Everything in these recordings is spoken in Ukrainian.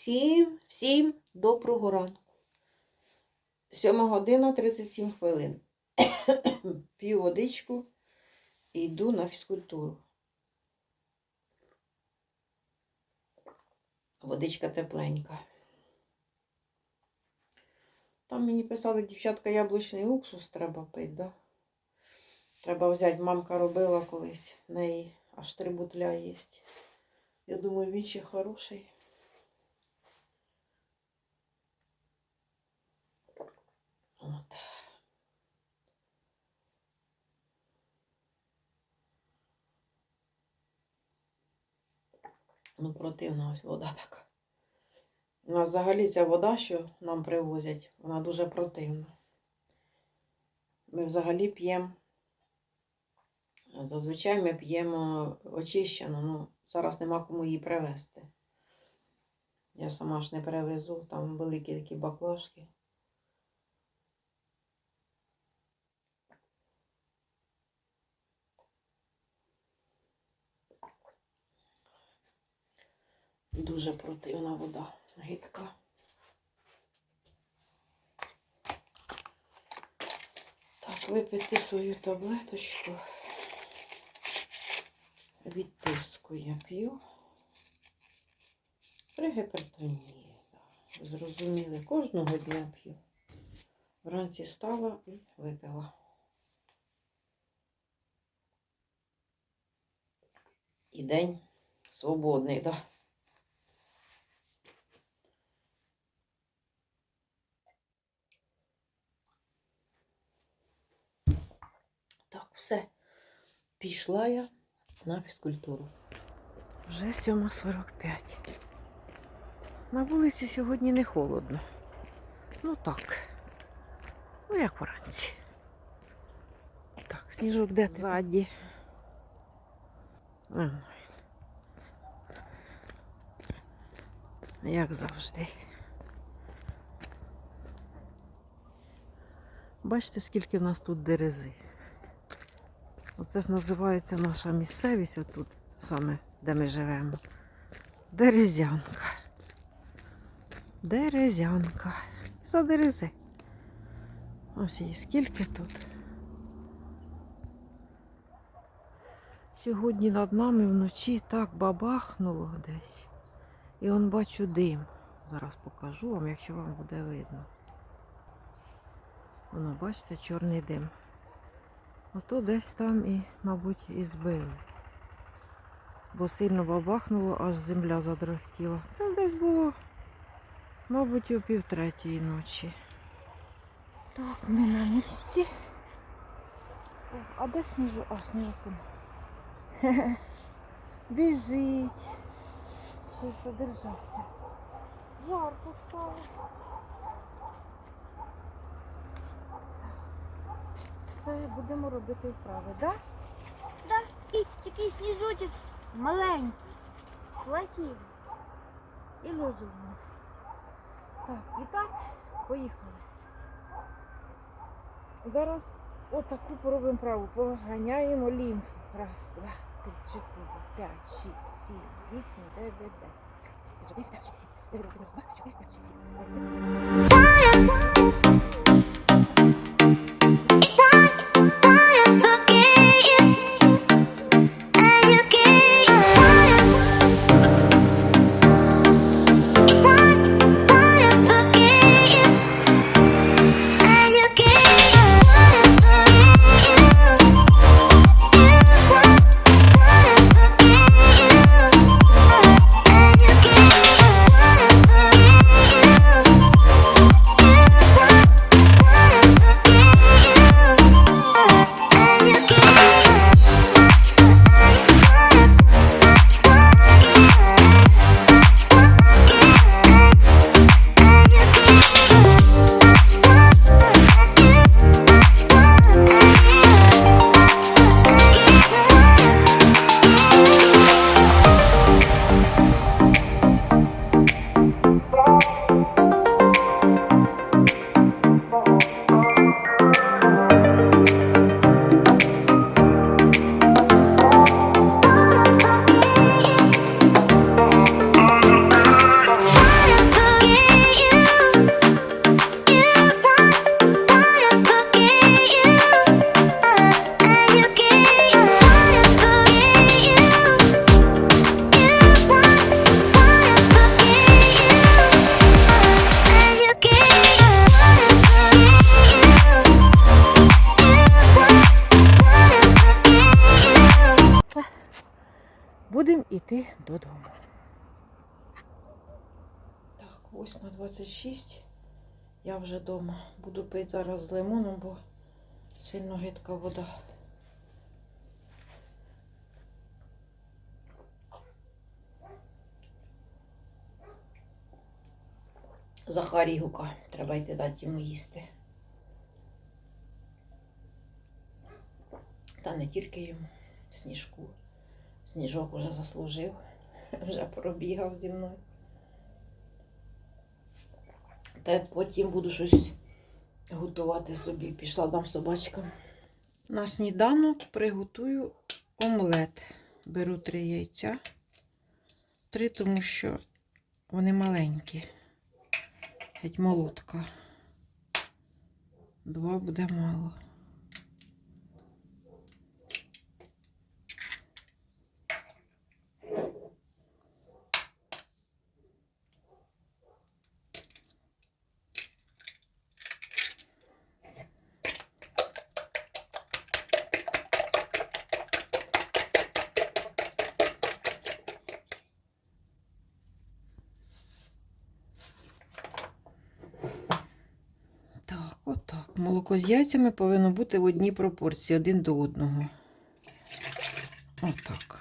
Всім, всім доброго ранку. 7 година 37 хвилин. П'ю водичку і йду на фізкультуру. Водичка тепленька. Там мені писали, дівчатка, яблучний уксус треба пити, да? Треба взяти, мамка робила колись, в неї аж три бутля є. Я думаю, він ще хороший. От. Ну, противна ось вода така. У нас взагалі ця вода, що нам привозять, вона дуже противна. Ми взагалі п'ємо. Зазвичай ми п'ємо очищену, ну, зараз нема кому її привезти. Я сама ж не перевезу, там великі такі баклажки. Дуже противна вода, гидка. Так, випити свою таблеточку. Від тиску я п'ю. При гіпертонії. Зрозуміли, кожного дня п'ю. Вранці стала і випила. І день свободний, так. Да. Так, все. Пішла я на фізкультуру. Вже 7.45. На вулиці сьогодні не холодно. Ну так. Ну, як вранці. Так, сніжок де ззаді. Ну. Як завжди. Бачите, скільки в нас тут дерези. Оце ж називається наша місцевість, отут, саме де ми живемо. Дерезянка. Дерезянка. За дерези. Ось її скільки тут. Сьогодні над нами вночі так бабахнуло десь. І он бачу дим. Зараз покажу вам, якщо вам буде видно. Воно, бачите, чорний дим. Ото десь там і, мабуть, і збили. Бо сильно бабахнуло, аж земля задрохтіла. Це десь було, мабуть, о півтретьої ночі. Так, ми на місці. О, а де сніжок? А, сніжок. Біжить. Щось задержався. Жарко стало. Все, будемо робити вправи, так? Да? І такий сніжочок маленький, красивий і розумний. Так, і так, поїхали. Зараз отаку поробимо праву. Поганяємо лімфу. Раз, два, три, чотири, п'ять, шість, сім, вісім, дев'ять, десять. П'ять, шість, сім, дев'ять, два, чотири, п'ять, шість, сім, дев'ять, додому. Так, 8.26. Я вже вдома. Буду пити зараз з лимоном, бо сильно гидка вода. Захарій гука. Треба йти дати йому їсти. Та не тільки йому, сніжку. Сніжок уже заслужив, вже пробігав зі мною. Та потім буду щось готувати собі. Пішла дам собачкам. На сніданок приготую омлет. Беру три яйця. Три, тому що вони маленькі. Геть молотка. Два буде мало. Так, отак. Молоко з яйцями повинно бути в одній пропорції один до одного. Отак.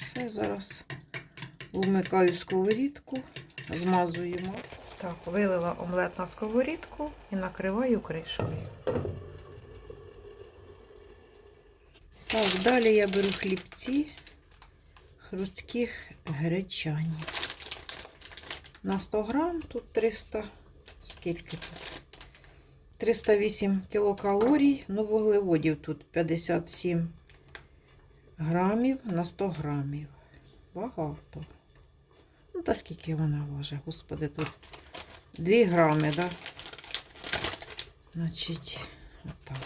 Все, зараз вмикаю сковорідку, змазую масло. Так, вилила омлет на сковорідку і накриваю кришкою. Так, далі я беру хлібці хрусткі гречані. На 100 грам тут 300, скільки тут? 308 кілокалорій, ну вуглеводів тут 57 грамів на 100 грамів. Багато. Ну, та скільки вона важить, господи, тут 2 грами, да? Значить, отак.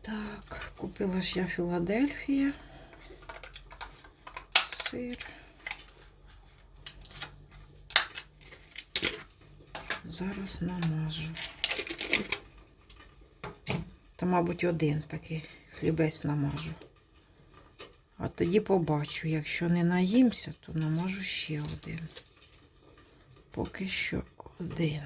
Так, купила ж я Філадельфія. Сир. Зараз намажу. Та, мабуть, один такий хлібець намажу. А тоді побачу, якщо не наїмся, то намажу ще один. Поки що один.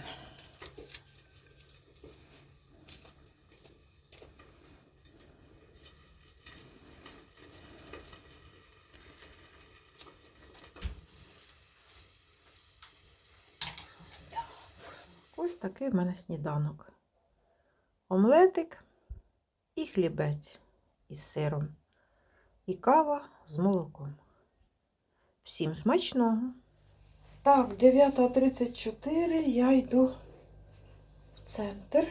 Ось такий в мене сніданок. Омлетик і хлібець із сиром. І кава з молоком. Всім смачного. Так, 9.34 я йду в центр.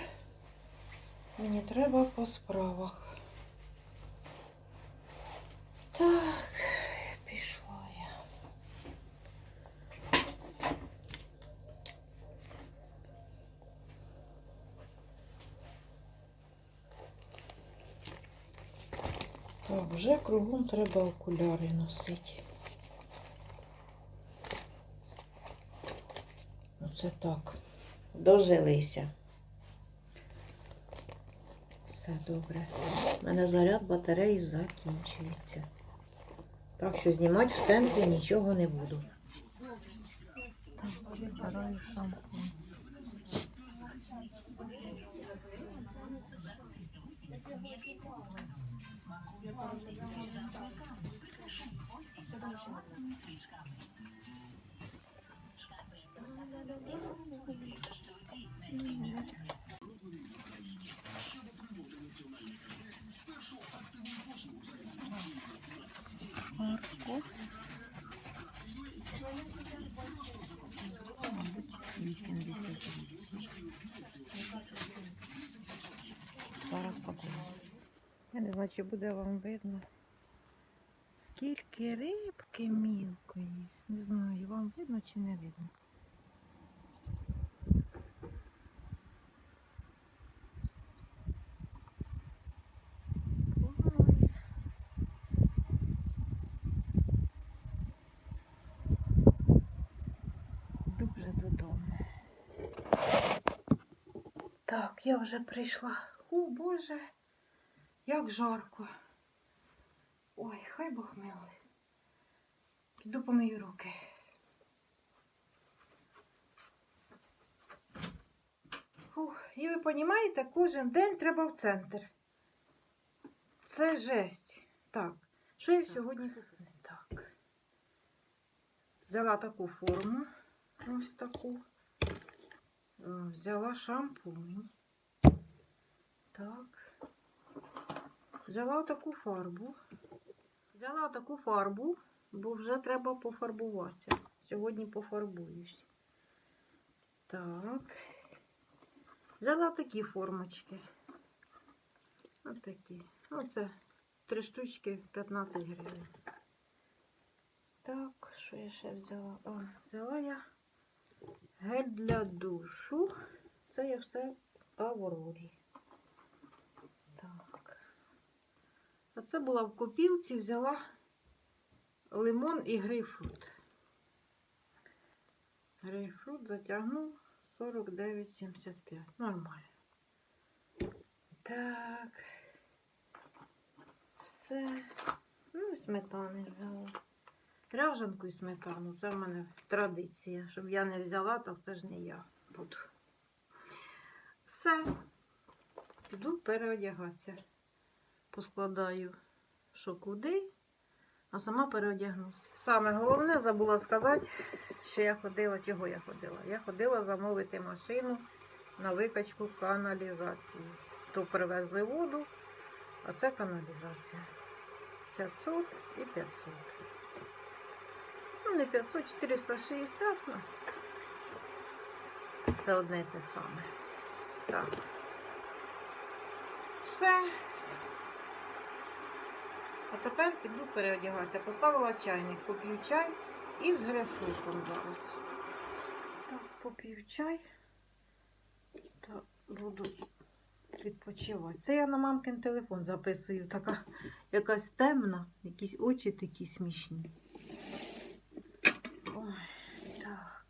Мені треба по справах. Так, пішла я. Так, вже кругом треба окуляри носити. Оце так. Дожилися. Все добре. У мене заряд батареї закінчується. Так що знімати в центрі нічого не буду. Зараз Я не знаю, чи буде вам видно. Скільки рибки мілкої. Не знаю, вам видно чи не видно. Вже додому. Так, я вже прийшла. О, Боже. Як жарко. Ой, хай Бог милує. Піду помию руки. Фух, і ви розумієте, кожен день треба в центр. Це жесть. Так, що я сьогодні купила? Так. Взяла таку форму. Ось таку. Е, Взяла шампунь. Так. Взяла таку фарбу. Взяла таку фарбу, бо вже треба пофарбуватися. Сьогодні пофарбуюсь. Так. Взяла такі формочки. Ось такі. Оце три штучки 15 гривень. Так, що я ще взяла? О, взяла я гель для душу. Це я все в. Так. А це була в копілці, взяла лимон і грейпфрут. Грейпфрут затягнув 49,75. Нормально. Так. Все. Ну, і сметани взяла. Ряжанку і сметану. Це в мене традиція. Щоб я не взяла, то це ж не я буду. Все. Піду переодягатися. Поскладаю, що куди, а сама переодягнусь. Саме головне забула сказати, що я ходила, чого я ходила. Я ходила замовити машину на викачку каналізації. То привезли воду, а це каналізація. 500 і 500. Ну, не 500, 460, ну. Це одне і те саме. Так. Все. А тепер піду переодягатися. Поставила чайник, поп'ю чай і з грясуком зараз. Так, поп'ю чай. Та буду відпочивати. Це я на мамкин телефон записую. Така якась темна, якісь очі такі смішні. Ой, так.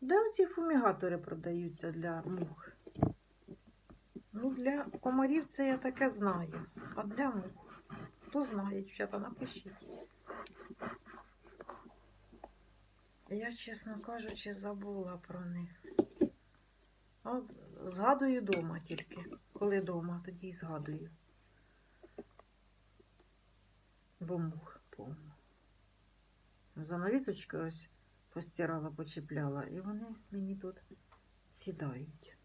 Де оці фумігатори продаються для мух? Ну, для комарів це я таке знаю. А для мух? Хто знає, дівчата, напишіть. Я, чесно кажучи, забула про них. От згадую вдома тільки. Коли вдома, тоді й згадую. Бо мух повно. Занавісочки ось постирала, почіпляла, і вони мені тут сідають.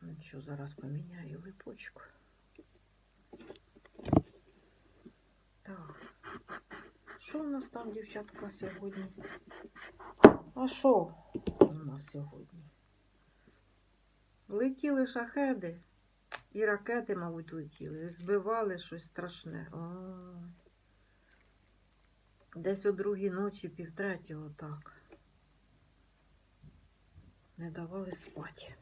Ну що, зараз поміняю липочку. Так. Що у нас там, дівчатка, сьогодні? А що у нас сьогодні? Летіли шахеди і ракети, мабуть, летіли. Збивали щось страшне. Ой. Десь о другій ночі, півтретього, так. Не давали спати.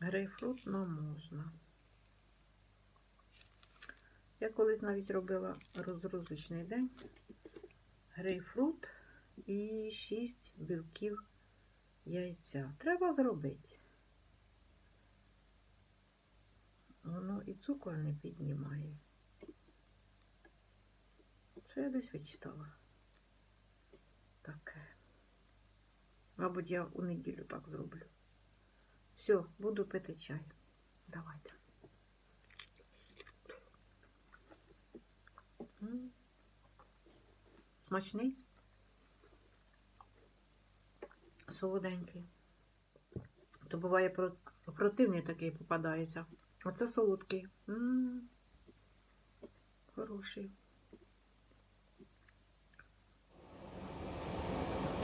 Грейпфрут нам можна. Я колись навіть робила розгрузочний день. Грейпфрут і 6 білків яйця. Треба зробити. Воно і цукор не піднімає. Це я десь вичитала. Таке. Мабуть, я у неділю так зроблю. Все, буду пити чай. Давайте. Смачний? Солоденький. То буває про- противний такий попадається. Оце солодкий. М. Хороший.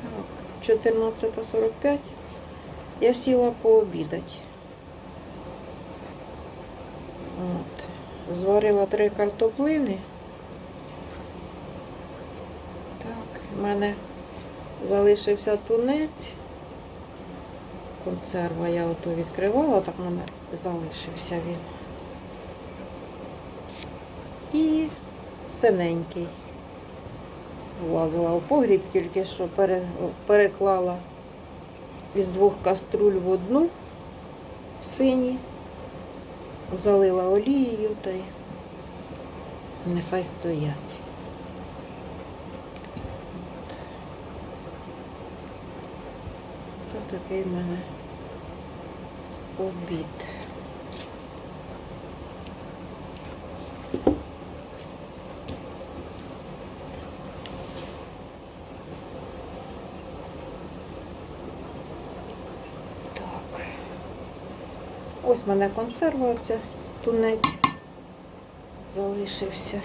Так, 14.45. Я сіла пообідати. От. Зварила три картоплини. Так, в мене залишився тунець, консерва. Я ото відкривала, так мене залишився він. І синенький. Влазила у погріб, тільки що переклала із двох каструль в одну в сині, залила олією та й нехай стоять. Це такий в мене обід. Так. Ось в мене консерва, тунець залишився.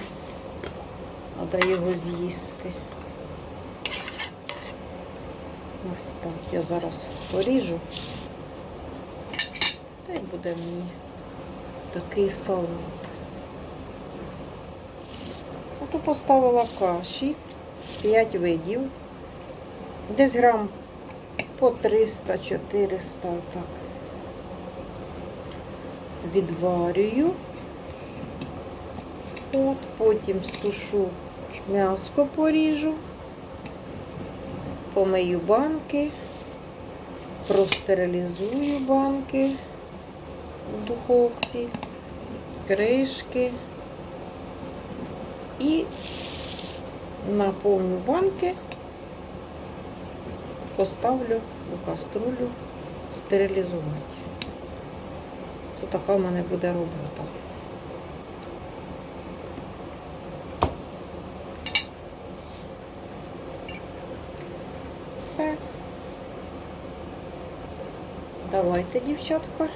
Треба його з'їсти. Ось так. Я зараз поріжу. Та й буде мені такий салат. Ото поставила каші 5 видів. Десь грам по 300-400 так. Відварюю. От, потім стушу м'яско поріжу, помию банки, простерилізую банки в духовці, кришки і наповню банки, поставлю у каструлю стерилізувати. Це така в мене буде робота. Все. Давайте, дівчатка,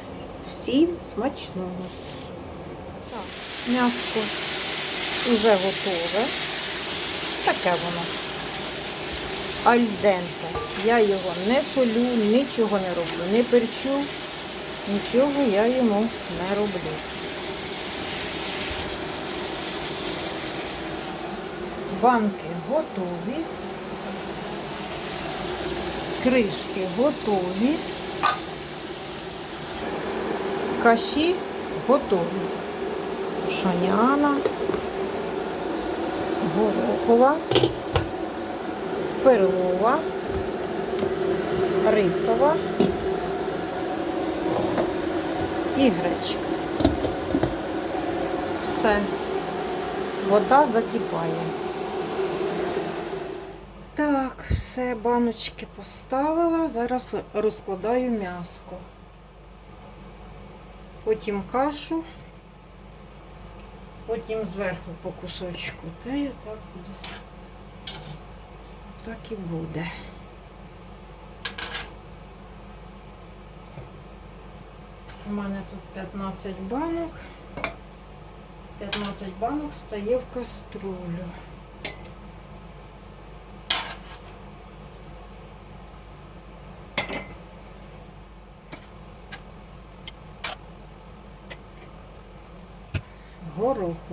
всім смачного. Так, м'ясо вже готове. Таке воно. Альденте. Я його не солю, нічого не роблю, не перчу, нічого я йому не роблю. Банки готові. Кришки готові. Каші готові. Шаняна, горохова, перлова, рисова і гречка. Все. Вода закипає. Так, все, баночки поставила. Зараз розкладаю м'яско. Потім кашу, потім зверху по кусочку. Та і так буде. Так і буде. У мене тут 15 банок. 15 банок стає в каструлю.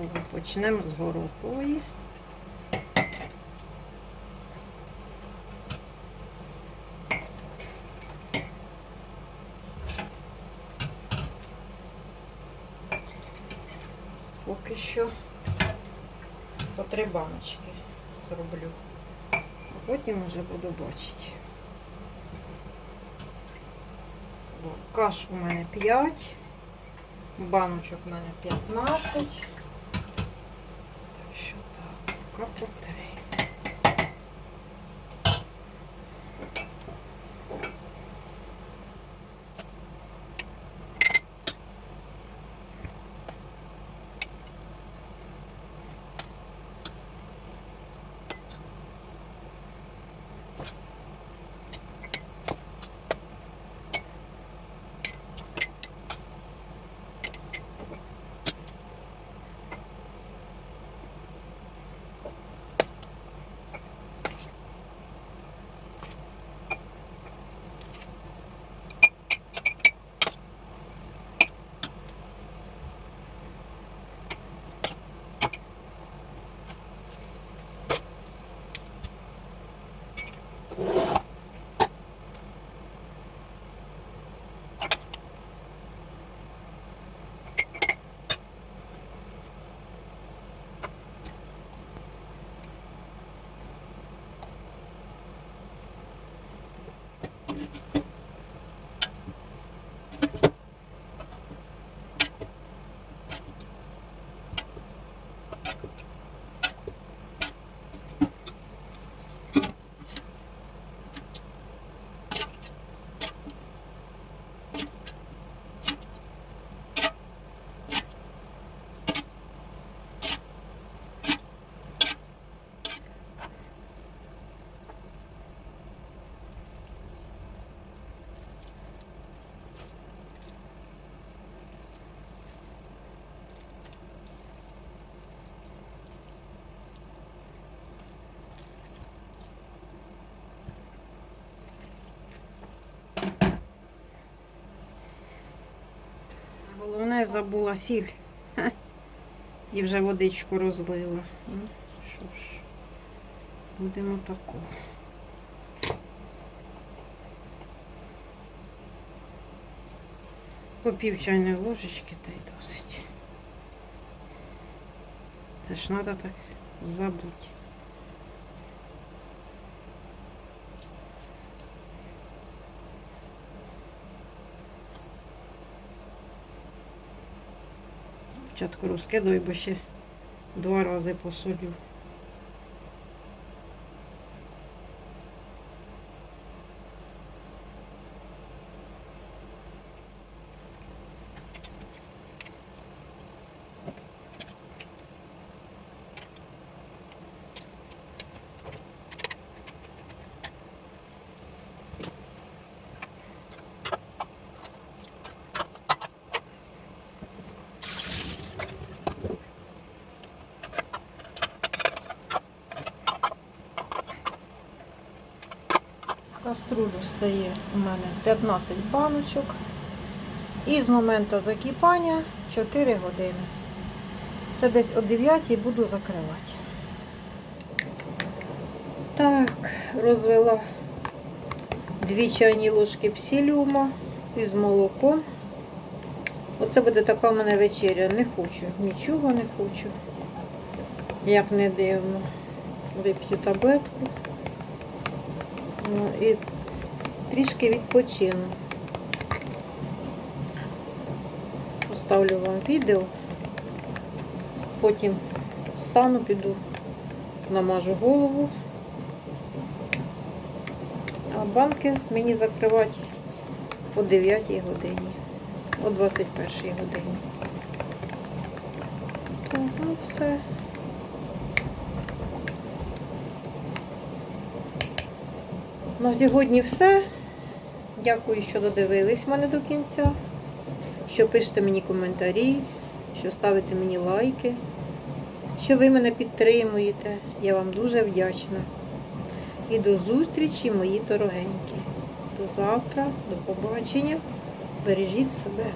Горохову. Почнемо з горохової. Поки що по три баночки зроблю. А потім вже буду бачити. Каш у мене 5. Баночок у мене 15. Так що так, поки по три. забула сіль. І вже водичку розлила. Ну, що ж, будемо тако. По пів чайної ложечки та й досить. Це ж треба так забути. Спочатку розкидаю, бо ще два рази посолю. Каструлю стає у мене 15 баночок. І з моменту закипання 4 години. Це десь о 9 буду закривати. Так, розвела 2 чайні ложки псиліума із молоком. Оце буде така в мене вечеря. Не хочу, нічого не хочу. Як не дивно. Вип'ю таблетку. Ну, і трішки відпочину. Поставлю вам відео. Потім встану, піду, намажу голову. А банки мені закривати о 9 годині, о 21 годині. Ну все. На сьогодні все. Дякую, що додивились мене до кінця, що пишете мені коментарі, що ставите мені лайки, що ви мене підтримуєте. Я вам дуже вдячна. І до зустрічі, мої дорогенькі. До завтра, до побачення. Бережіть себе.